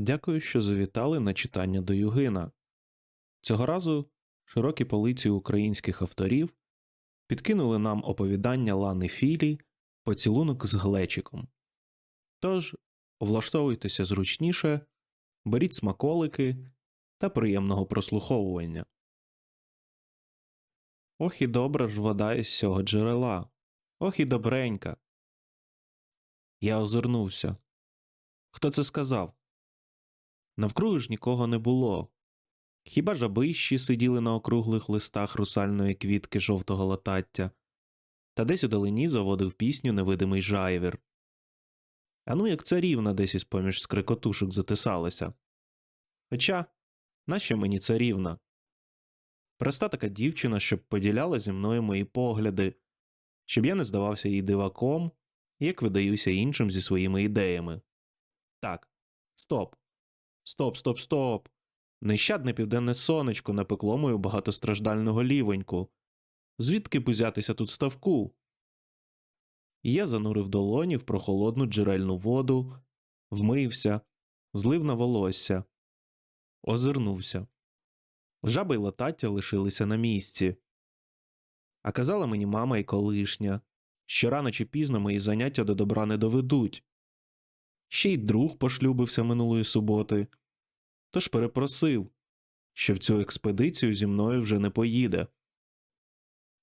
Дякую, що завітали на читання до Югина. Цього разу широкі полиці українських авторів підкинули нам оповідання Лани Філі Поцілунок з глечиком. Тож влаштовуйтеся зручніше, беріть смаколики та приємного прослуховування. Ох і добра ж вода із цього джерела. Ох і добренька. Я озирнувся. Хто це сказав? Навкруги ж нікого не було. Хіба жабищі сиділи на округлих листах русальної квітки жовтого латаття, та десь у далині заводив пісню невидимий жайвір. А ну як царівна десь із поміж скрикотушок затисалася. Хоча, нащо мені царівна? Проста така дівчина, щоб поділяла зі мною мої погляди, щоб я не здавався їй диваком, як видаюся іншим зі своїми ідеями. Так, стоп. Стоп, стоп, стоп. Нещадне південне сонечко напекло мою багатостраждального лівоньку. Звідки б узятися тут ставку? Я занурив долоні в прохолодну джерельну воду, вмився, злив на волосся, озирнувся. Жаби й латаття лишилися на місці. А казала мені мама і колишня, що рано чи пізно мої заняття до добра не доведуть. Ще й друг пошлюбився минулої суботи, тож перепросив, що в цю експедицію зі мною вже не поїде.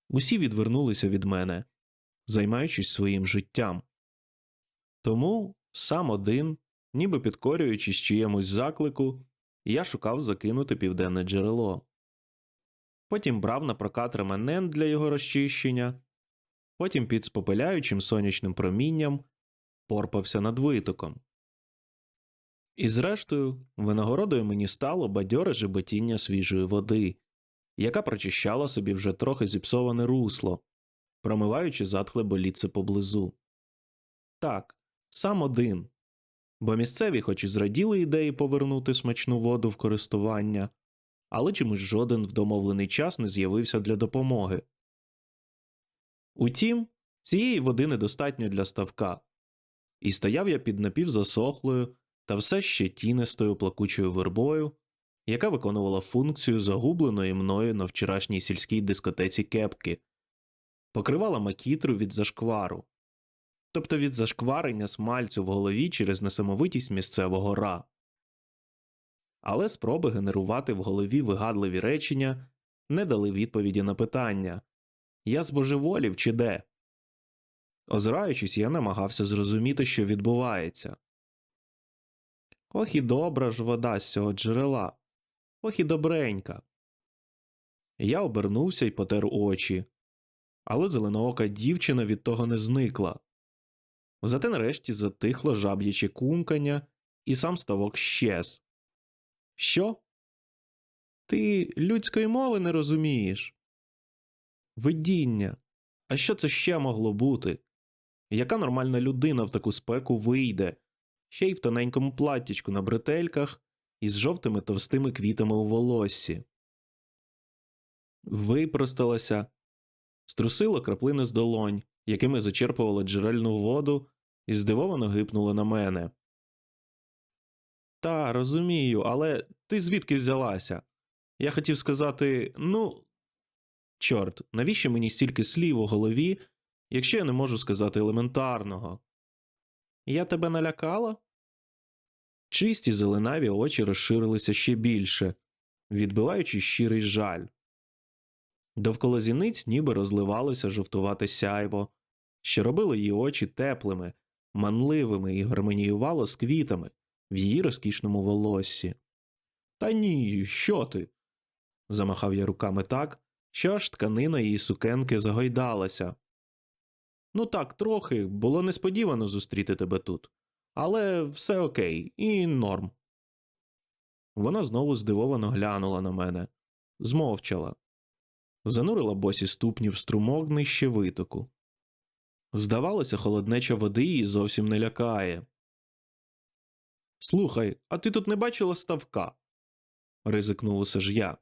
Усі відвернулися від мене, займаючись своїм життям. Тому сам один, ніби підкорюючись чиємусь заклику, я шукав закинути південне джерело. Потім брав на прокат реманент для його розчищення, потім під спопиляючим сонячним промінням порпався над витоком. І зрештою, винагородою мені стало бадьоре жеботіння свіжої води, яка прочищала собі вже трохи зіпсоване русло, промиваючи затхле боліце поблизу. Так, сам один. Бо місцеві, хоч і зраділи ідеї повернути смачну воду в користування, але чомусь жоден в домовлений час не з'явився для допомоги. Утім, цієї води недостатньо для ставка, і стояв я під напівзасохлою та все ще тінистою плакучою вербою, яка виконувала функцію загубленої мною на вчорашній сільській дискотеці кепки, покривала макітру від зашквару, тобто від зашкварення смальцю в голові через несамовитість місцевого ра. Але спроби генерувати в голові вигадливі речення не дали відповіді на питання Я збожеволів чи де? Озираючись, я намагався зрозуміти, що відбувається. Ох і добра ж вода з цього джерела, ох і добренька. Я обернувся і потер очі, але зеленоока дівчина від того не зникла. Зате нарешті затихло жаб'яче кумкання, і сам ставок щез. Що? Ти людської мови не розумієш? Видіння. А що це ще могло бути? Яка нормальна людина в таку спеку вийде, ще й в тоненькому платтячку на бретельках із жовтими товстими квітами у волоссі? Випросталася, струсила краплини з долонь, якими зачерпувала джерельну воду, і здивовано гипнула на мене. Та, розумію, але ти звідки взялася? Я хотів сказати, ну. Чорт, навіщо мені стільки слів у голові, якщо я не можу сказати елементарного? Я тебе налякала? Чисті зеленаві очі розширилися ще більше, відбиваючи щирий жаль. Довкола зіниць ніби розливалося жовтувате сяйво, що робило її очі теплими, манливими і гармоніювало з квітами в її розкішному волоссі. Та ні, що ти? замахав я руками так, що аж тканина її сукенки загойдалася. Ну так, трохи, було несподівано зустріти тебе тут. Але все окей, і норм. Вона знову здивовано глянула на мене, змовчала, занурила босі ступні в струмок нижче витоку. Здавалося, холоднеча води її зовсім не лякає. Слухай, а ти тут не бачила ставка? ризикнув усе ж я.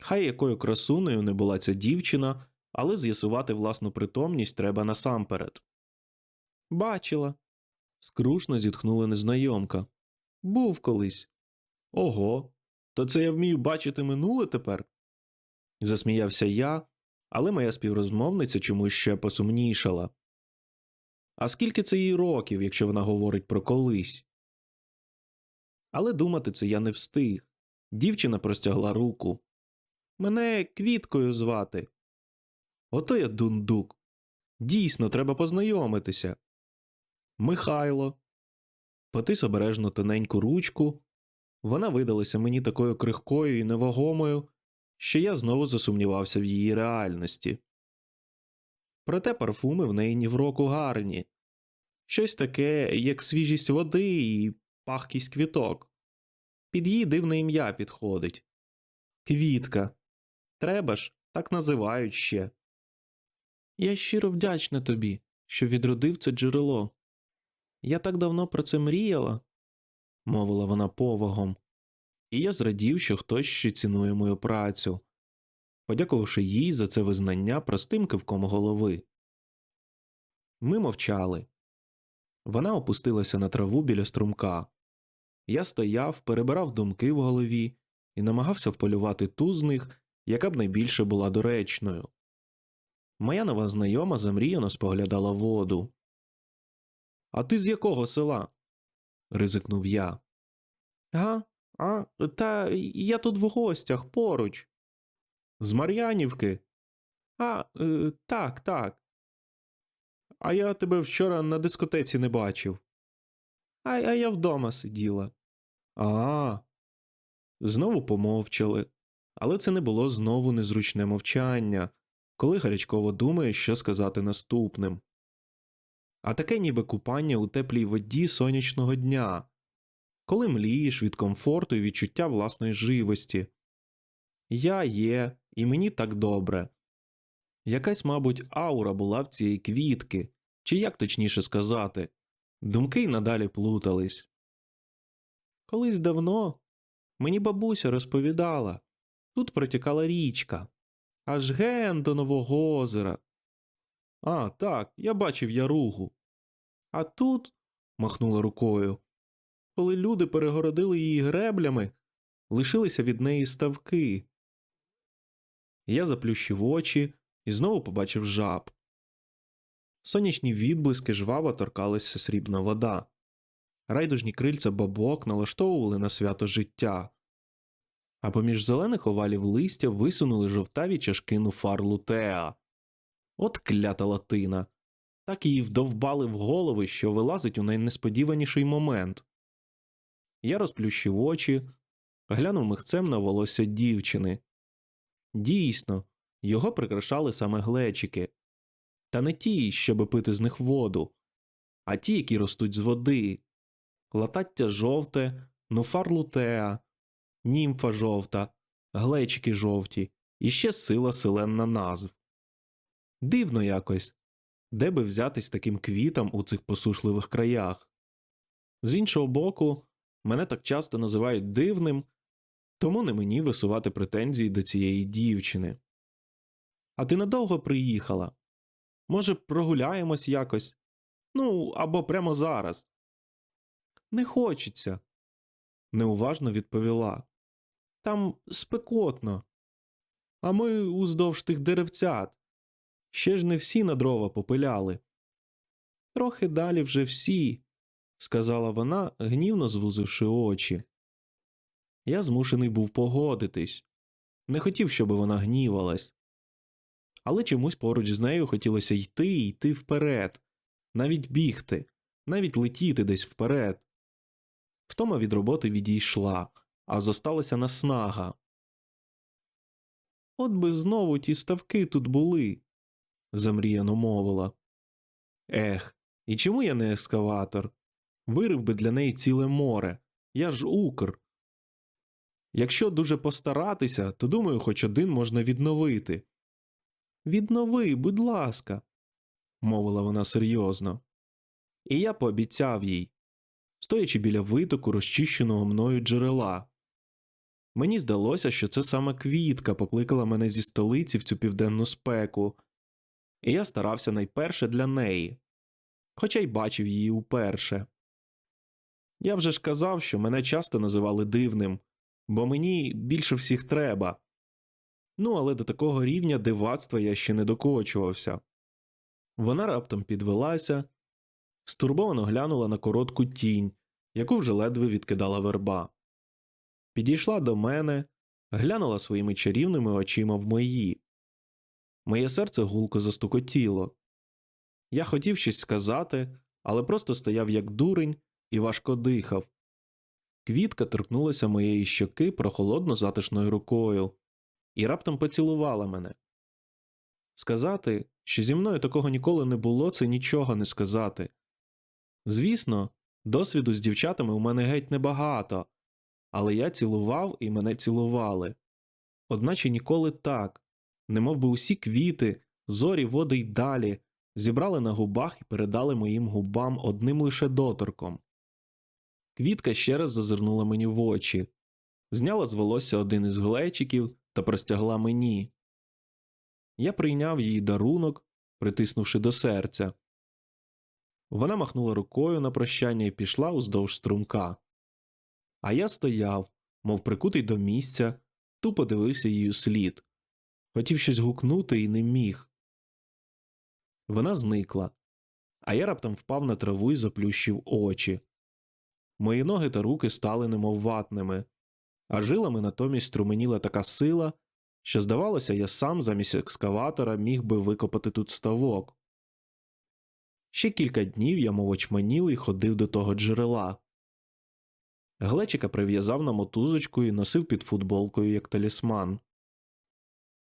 Хай якою красунею не була ця дівчина, але з'ясувати власну притомність треба насамперед. Бачила. скрушно зітхнула незнайомка. Був колись. Ого, то це я вмію бачити минуле тепер? Засміявся я, але моя співрозмовниця чомусь ще посумнішала. А скільки це їй років, якщо вона говорить про колись? Але думати це я не встиг. Дівчина простягла руку. Мене квіткою звати. Ото я дундук. Дійсно, треба познайомитися. Михайло. Потис обережно тоненьку ручку. Вона видалася мені такою крихкою і невагомою, що я знову засумнівався в її реальності. Проте парфуми в неї ні в року гарні. Щось таке, як свіжість води і пахкість квіток. Під її дивне ім'я підходить. Квітка. Треба ж, так називають ще. Я щиро вдячна тобі, що відродив це джерело. Я так давно про це мріяла, мовила вона повагом, і я зрадів, що хтось ще цінує мою працю, подякувавши їй за це визнання простим кивком голови. Ми мовчали. Вона опустилася на траву біля струмка. Я стояв, перебирав думки в голові і намагався вполювати ту з них, яка б найбільше була доречною. Моя нова знайома замріяно споглядала воду. А ти з якого села? ризикнув я. Га? А, та я тут в гостях поруч. З Мар'янівки? А, е, так, так. А я тебе вчора на дискотеці не бачив. А, а я вдома сиділа. А. Знову помовчали, але це не було знову незручне мовчання, коли гарячково думає, що сказати наступним. А таке ніби купання у теплій воді сонячного дня, коли млієш від комфорту і відчуття власної живості. Я є, і мені так добре. Якась, мабуть, аура була в цієї квітки, чи як точніше сказати, думки й надалі плутались. Колись давно мені бабуся розповідала тут протікала річка, аж ген до Нового озера. А, так, я бачив яругу. А тут, махнула рукою, коли люди перегородили її греблями, лишилися від неї ставки. Я заплющив очі і знову побачив жаб. Сонячні відблиски жваво торкалася срібна вода. Райдужні крильця бабок налаштовували на свято життя, а поміж зелених овалів листя висунули жовтаві чашки нуфар лутеа. От клята латина. Так її вдовбали в голови, що вилазить у найнесподіваніший момент. Я розплющив очі, глянув михцем на волосся дівчини. Дійсно, його прикрашали саме глечики. Та не ті, щоби пити з них воду, а ті, які ростуть з води. Латаття жовте, нуфар лутеа, німфа жовта, глечики жовті, і ще сила селенна назв. Дивно якось, де би взятись таким квітам у цих посушливих краях. З іншого боку, мене так часто називають дивним, тому не мені висувати претензії до цієї дівчини. А ти надовго приїхала? Може, прогуляємось якось? Ну, або прямо зараз. Не хочеться, неуважно відповіла. Там спекотно. А ми уздовж тих деревцят. Ще ж не всі на дрова попиляли. Трохи далі вже всі, сказала вона, гнівно звузивши очі. Я змушений був погодитись. Не хотів, щоб вона гнівалась. Але чомусь поруч з нею хотілося йти і йти вперед, навіть бігти, навіть летіти десь вперед. Втома від роботи відійшла, а зосталася наснага. От би знову ті ставки тут були, замріяно мовила. Ех, і чому я не ескаватор? Вирив би для неї ціле море. Я ж укр. Якщо дуже постаратися, то думаю, хоч один можна відновити. Віднови, будь ласка, мовила вона серйозно. І я пообіцяв їй, стоячи біля витоку розчищеного мною джерела. Мені здалося, що це саме квітка покликала мене зі столиці в цю південну спеку, і я старався найперше для неї, хоча й бачив її уперше. Я вже ж казав, що мене часто називали дивним, бо мені більше всіх треба. Ну, але до такого рівня дивацтва я ще не докочувався. Вона раптом підвелася, стурбовано глянула на коротку тінь, яку вже ледве відкидала верба. Підійшла до мене, глянула своїми чарівними очима в мої. Моє серце гулко застукотіло. Я хотів щось сказати, але просто стояв як дурень і важко дихав. Квітка торкнулася моєї щоки прохолодно затишною рукою і раптом поцілувала мене. Сказати, що зі мною такого ніколи не було, це нічого не сказати. Звісно, досвіду з дівчатами у мене геть небагато, але я цілував і мене цілували. Одначе ніколи так, немов би усі квіти, зорі, води й далі зібрали на губах і передали моїм губам одним лише доторком. Квітка ще раз зазирнула мені в очі, зняла з волосся один із глечиків та простягла мені. Я прийняв її дарунок, притиснувши до серця. Вона махнула рукою на прощання і пішла уздовж струмка. А я стояв, мов прикутий до місця, тупо дивився її слід. Хотів щось гукнути і не міг. Вона зникла, а я раптом впав на траву і заплющив очі. Мої ноги та руки стали немов ватними, а жилами натомість струменіла така сила, що, здавалося, я сам замість екскаватора міг би викопати тут ставок. Ще кілька днів я мов очманілий ходив до того джерела. Глечика прив'язав на мотузочку і носив під футболкою як талісман.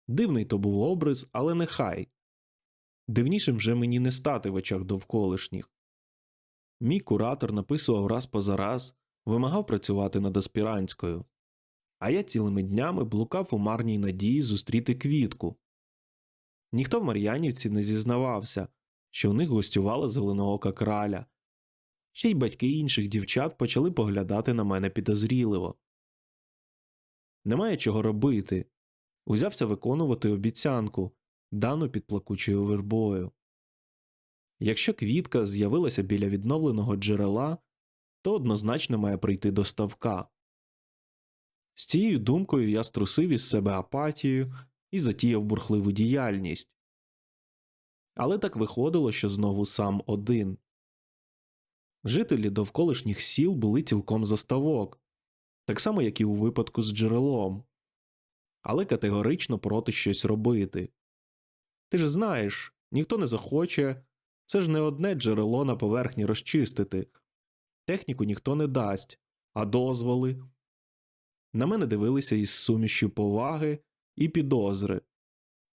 Дивний то був образ, але нехай. Дивнішим вже мені не стати в очах довколишніх. Мій куратор написував раз поза раз, вимагав працювати над аспірантською, а я цілими днями блукав у марній надії зустріти квітку. Ніхто в Мар'янівці не зізнавався, що у них гостювала зеленоока краля. Ще й батьки інших дівчат почали поглядати на мене підозріливо. Немає чого робити. Узявся виконувати обіцянку, дану під плакучою вербою. Якщо квітка з'явилася біля відновленого джерела, то однозначно має прийти до ставка. З цією думкою я струсив із себе апатію і затіяв бурхливу діяльність. Але так виходило, що знову сам один. Жителі довколишніх сіл були цілком за ставок, так само, як і у випадку з джерелом, але категорично проти щось робити. Ти ж знаєш, ніхто не захоче, це ж не одне джерело на поверхні розчистити, техніку ніхто не дасть, а дозволи. На мене дивилися із сумішю поваги і підозри.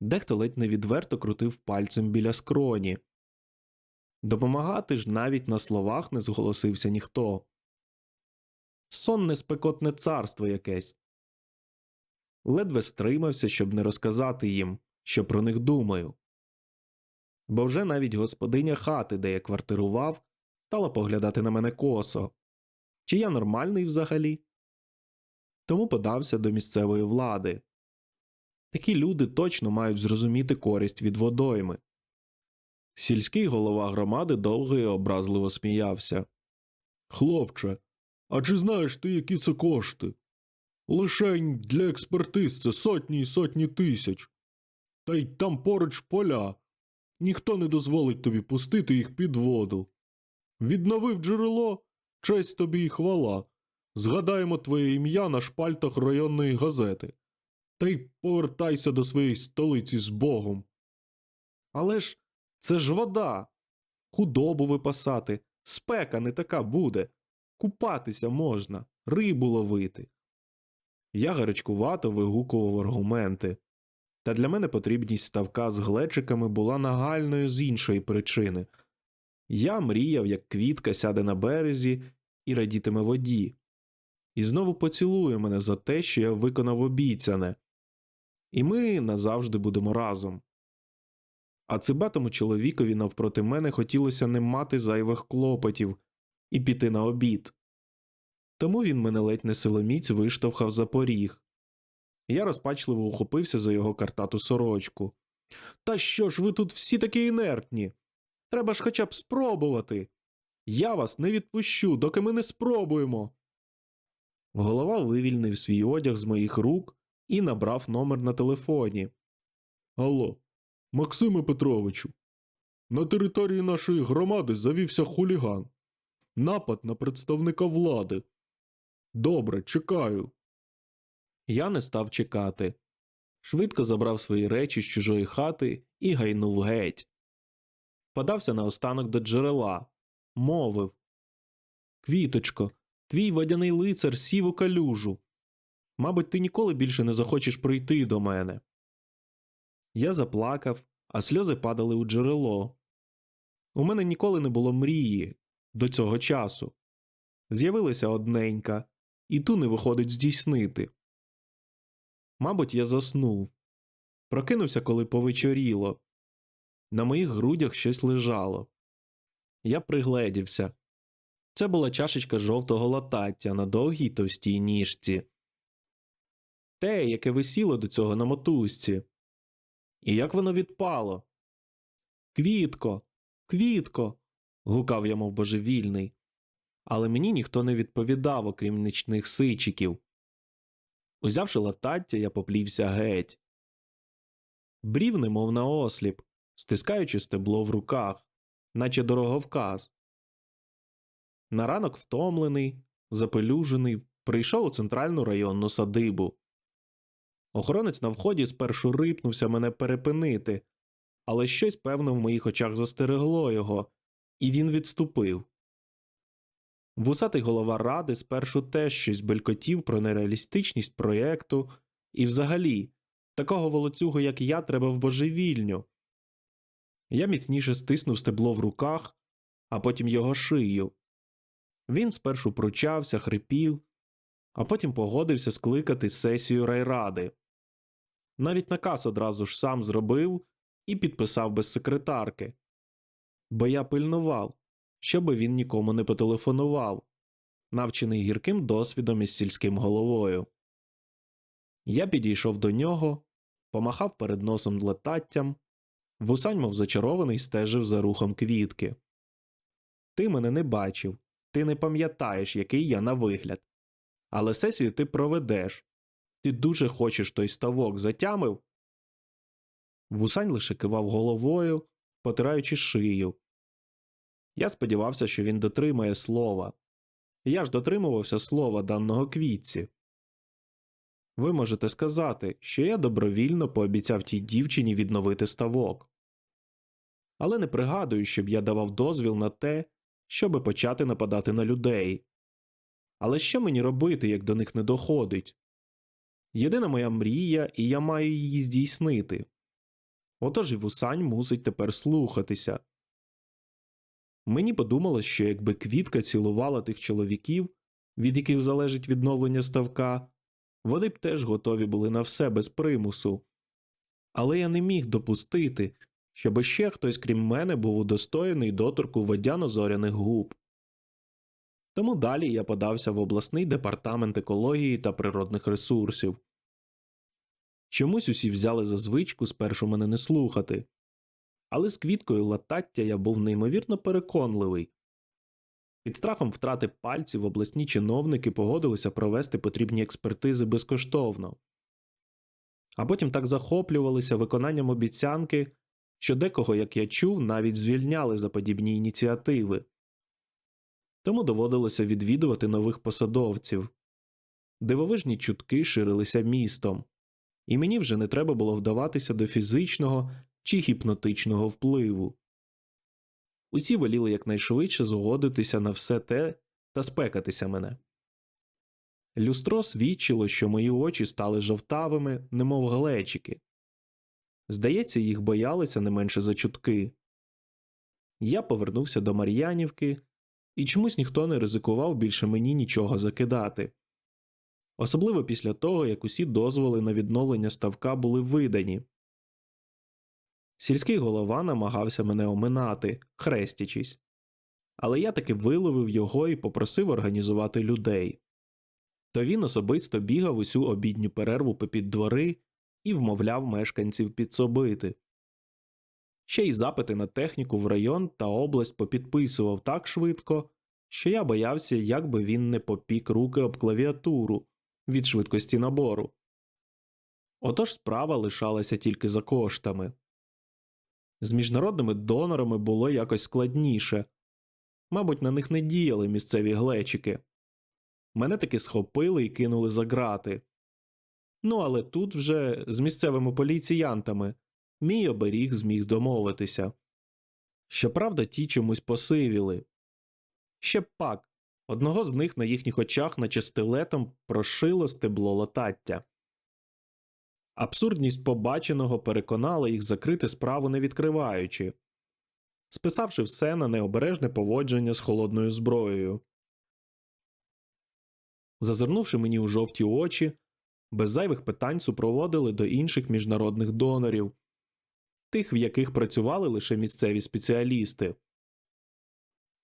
Дехто ледь невідверто крутив пальцем біля скроні. Допомагати ж навіть на словах не зголосився ніхто. Сонне спекотне царство якесь. Ледве стримався, щоб не розказати їм, що про них думаю. Бо вже навіть господиня хати, де я квартирував, стала поглядати на мене косо. Чи я нормальний взагалі? Тому подався до місцевої влади. Такі люди точно мають зрозуміти користь від водойми. Сільський голова громади довго і образливо сміявся. Хлопче, а чи знаєш ти, які це кошти? Лишень для експертиз це сотні і сотні тисяч. Та й там поруч поля. Ніхто не дозволить тобі пустити їх під воду. Відновив джерело, честь тобі і хвала. Згадаємо твоє ім'я на шпальтах районної газети. Та й повертайся до своєї столиці з Богом. Але ж це ж вода. Худобу випасати, спека не така буде. Купатися можна, рибу ловити. Я гарячкувато вигукував аргументи. Та для мене потрібність ставка з глечиками була нагальною з іншої причини. Я мріяв, як квітка сяде на березі і радітиме воді, і знову поцілує мене за те, що я виконав обіцяне, і ми назавжди будемо разом. А цибатому чоловікові навпроти мене хотілося не мати зайвих клопотів і піти на обід. Тому він мене ледь не силоміць виштовхав за поріг. Я розпачливо ухопився за його картату сорочку. Та що ж ви тут всі такі інертні? Треба ж хоча б спробувати. Я вас не відпущу, доки ми не спробуємо. Голова вивільнив свій одяг з моїх рук і набрав номер на телефоні. Алло, Максиме Петровичу. На території нашої громади завівся хуліган. Напад на представника влади. Добре, чекаю. Я не став чекати. Швидко забрав свої речі з чужої хати і гайнув геть. Подався наостанок до джерела, мовив Квіточко, твій водяний лицар сів у калюжу. Мабуть, ти ніколи більше не захочеш прийти до мене. Я заплакав, а сльози падали у джерело. У мене ніколи не було мрії до цього часу. З'явилася одненька, і ту не виходить здійснити. Мабуть, я заснув. Прокинувся, коли повечоріло. На моїх грудях щось лежало. Я пригледівся. Це була чашечка жовтого латаття на довгій товстій ніжці. Те, яке висіло до цього на мотузці. І як воно відпало. Квітко, квітко. гукав я, мов божевільний. Але мені ніхто не відповідав, окрім нічних сичиків. Узявши латаття, я поплівся геть. Брів немов на осліп, стискаючи стебло в руках, наче дороговказ. На ранок втомлений, запелюжений, прийшов у центральну районну садибу. Охоронець на вході спершу рипнувся мене перепинити, але щось певно в моїх очах застерегло його, і він відступив. Вусатий голова ради спершу теж щось белькотів про нереалістичність проєкту, і взагалі, такого волоцюгу, як я, треба в божевільню. Я міцніше стиснув стебло в руках, а потім його шию. Він спершу пручався, хрипів, а потім погодився скликати сесію райради. Навіть наказ одразу ж сам зробив і підписав без секретарки. Бо я пильнував, щоби він нікому не потелефонував, навчений гірким досвідом із сільським головою. Я підійшов до нього, помахав перед носом летаттям, вусань, мов зачарований, стежив за рухом квітки. Ти мене не бачив, ти не пам'ятаєш, який я на вигляд. Але сесію ти проведеш. Ти дуже хочеш той ставок затямив. Вусань лише кивав головою, потираючи шию. Я сподівався, що він дотримає слова. Я ж дотримувався слова даного квітці. Ви можете сказати, що я добровільно пообіцяв тій дівчині відновити ставок. Але не пригадую, щоб я давав дозвіл на те, щоби почати нападати на людей. Але що мені робити, як до них не доходить? Єдина моя мрія, і я маю її здійснити. Отож і вусань мусить тепер слухатися. Мені подумалось, що якби квітка цілувала тих чоловіків, від яких залежить відновлення ставка, вони б теж готові були на все без примусу. Але я не міг допустити, щоби ще хтось, крім мене, був удостоєний доторку водяно-зоряних губ. Тому далі я подався в обласний департамент екології та природних ресурсів. Чомусь усі взяли за звичку спершу мене не слухати, але з квіткою латаття я був неймовірно переконливий. Під страхом втрати пальців обласні чиновники погодилися провести потрібні експертизи безкоштовно, а потім так захоплювалися виконанням обіцянки, що декого, як я чув, навіть звільняли за подібні ініціативи. Тому доводилося відвідувати нових посадовців. Дивовижні чутки ширилися містом, і мені вже не треба було вдаватися до фізичного чи гіпнотичного впливу. Усі воліли якнайшвидше згодитися на все те та спекатися мене. Люстро свідчило, що мої очі стали жовтавими, немов глечики. Здається, їх боялися не менше за чутки. Я повернувся до Мар'янівки, і чомусь ніхто не ризикував більше мені нічого закидати. Особливо після того, як усі дозволи на відновлення ставка були видані. Сільський голова намагався мене оминати, хрестячись, але я таки виловив його і попросив організувати людей. То він особисто бігав усю обідню перерву попід двори і вмовляв мешканців підсобити. Ще й запити на техніку в район та область попідписував так швидко, що я боявся, як би він не попік руки об клавіатуру від швидкості набору. Отож справа лишалася тільки за коштами. З міжнародними донорами було якось складніше. Мабуть, на них не діяли місцеві глечики. Мене таки схопили і кинули за грати. Ну, але тут вже з місцевими поліціянтами мій оберіг зміг домовитися. Щоправда, ті чомусь посивіли. Ще пак, одного з них на їхніх очах, наче стилетом, прошило стебло латаття. Абсурдність побаченого переконала їх закрити справу не відкриваючи, списавши все на необережне поводження з холодною зброєю. Зазирнувши мені у жовті очі, без зайвих питань супроводили до інших міжнародних донорів, тих, в яких працювали лише місцеві спеціалісти.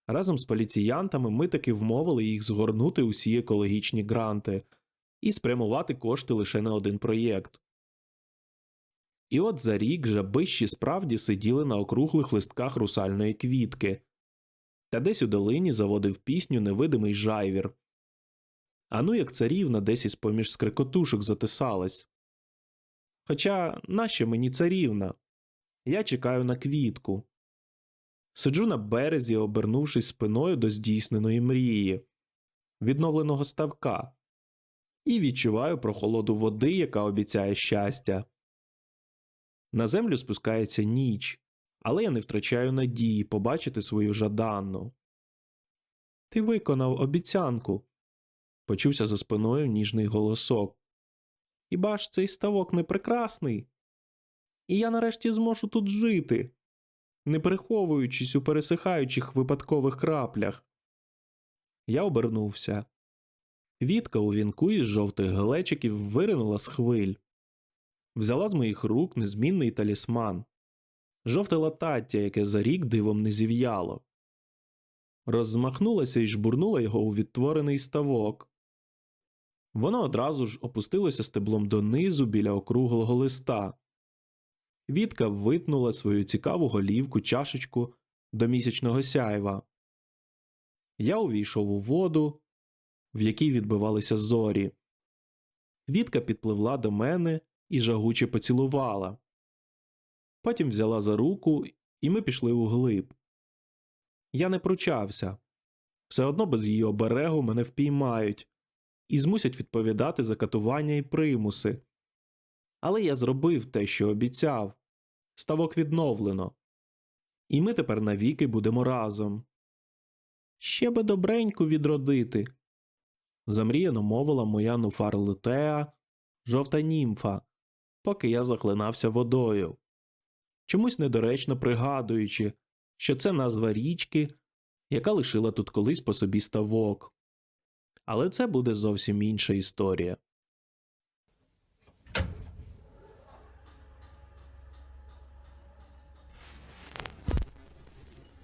Разом з поліціянтами ми таки вмовили їх згорнути усі екологічні гранти і спрямувати кошти лише на один проєкт. І от за рік жабищі справді сиділи на округлих листках русальної квітки, та десь у долині заводив пісню невидимий жайвір. А ну як царівна десь із поміж скрикотушок затисалась. Хоча нащо мені царівна? Я чекаю на квітку. Сиджу на березі, обернувшись спиною до здійсненої мрії, відновленого ставка, і відчуваю прохолоду води, яка обіцяє щастя. На землю спускається ніч, але я не втрачаю надії побачити свою жаданну. Ти виконав обіцянку. Почувся за спиною ніжний голосок. Хіба ж цей ставок не прекрасний? І я нарешті зможу тут жити, не переховуючись у пересихаючих випадкових краплях. Я обернувся. Вітка у вінку із жовтих глечиків виринула з хвиль. Взяла з моїх рук незмінний талісман, жовте латаття, яке за рік дивом не зів'яло. Розмахнулася і жбурнула його у відтворений ставок. Воно одразу ж опустилося стеблом донизу біля округлого листа. Вітка витнула свою цікаву голівку чашечку до місячного сяйва. Я увійшов у воду, в якій відбивалися зорі. Вітка підпливла до мене і жагуче поцілувала. Потім взяла за руку, і ми пішли у глиб. Я не пручався. Все одно без її оберегу мене впіймають і змусять відповідати за катування і примуси. Але я зробив те, що обіцяв ставок відновлено. І ми тепер навіки будемо разом. Ще би добренько відродити. Замріяно мовила моя нуфарлетеа, жовта німфа, поки я захлинався водою, чомусь недоречно пригадуючи, що це назва річки, яка лишила тут колись по собі ставок. Але це буде зовсім інша історія.